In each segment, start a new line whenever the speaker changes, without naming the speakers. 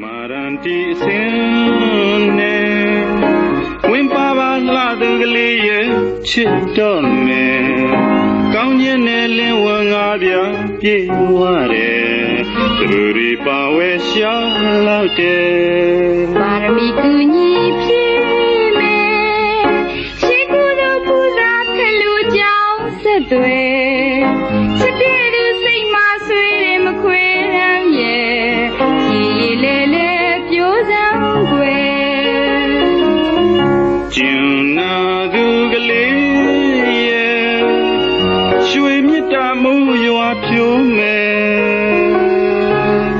မာရန်တီအစင်းနဲ့ဝင်ပါပါလှသူကလေးရဲ့ချစ်တော့မယ်ကောင်းခြင်းနဲ့လင်းဝ ရွှေ
မြတ်တာမှုရွာ
ဖြိုးမယ်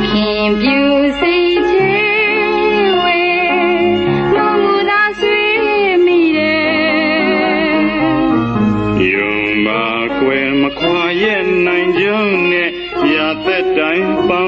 ခင်ပြူစိတ်ချေဝဲမမူသာဆွေးမိတယ်
ယုံပါကွယ်မခွာရဲ့နိုင်ကြုံနဲ့ရသက်တိုင်းပေါင်းပါ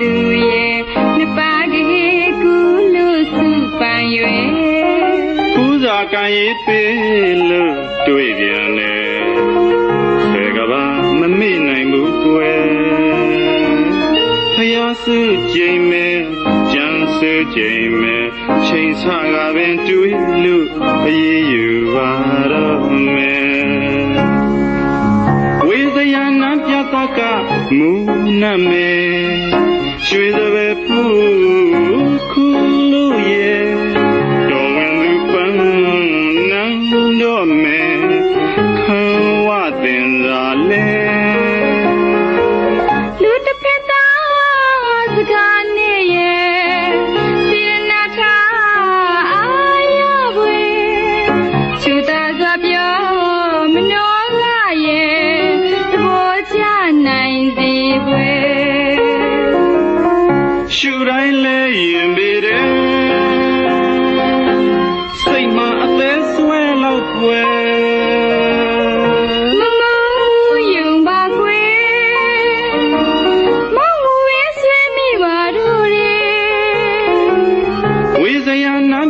သူရဲ့နှစ်ပါးကလေးကူလို့စုပန်ရွယ်
ပူဇာကံရေးပေးလို့တွေ့ပြန်လေဆေကဘာမမေ့နိုင်ဘူးကွယ်ဖယားစုကြိမ်မဲကြံစုကြိမ်မဲချိန်ဆကပင်တွေ့လို့အေးယူပါတော့မယ်ဝေဒယနာပြတကမူနမေ ရွှေစပယ်ဖူးခုလို့ရဲ့တော်ဝင်သူပန်း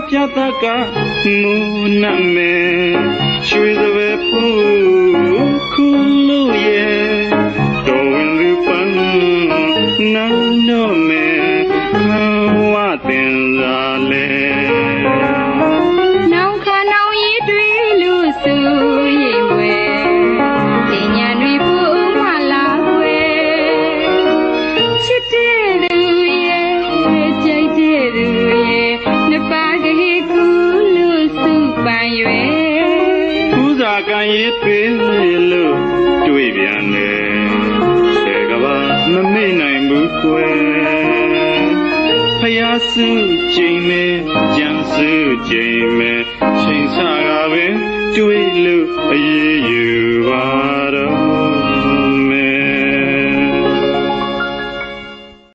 ပြတ
က
မူ
နမေရွှေစပယ်ဖူးခုလို့ရဲ့တော်ဝင်သူပန်းနန်းတော်မေ ကံရေးပေးလို့တွေ့ပြန်တယ်ဆေကဘာမမေ့နိုင်ဘူးကွယ်ဖယားစုကြိမ်မဲကြံစုကြိမ်မဲချိန်ဆကပင်တွေ့လို့အေးယူပါတော့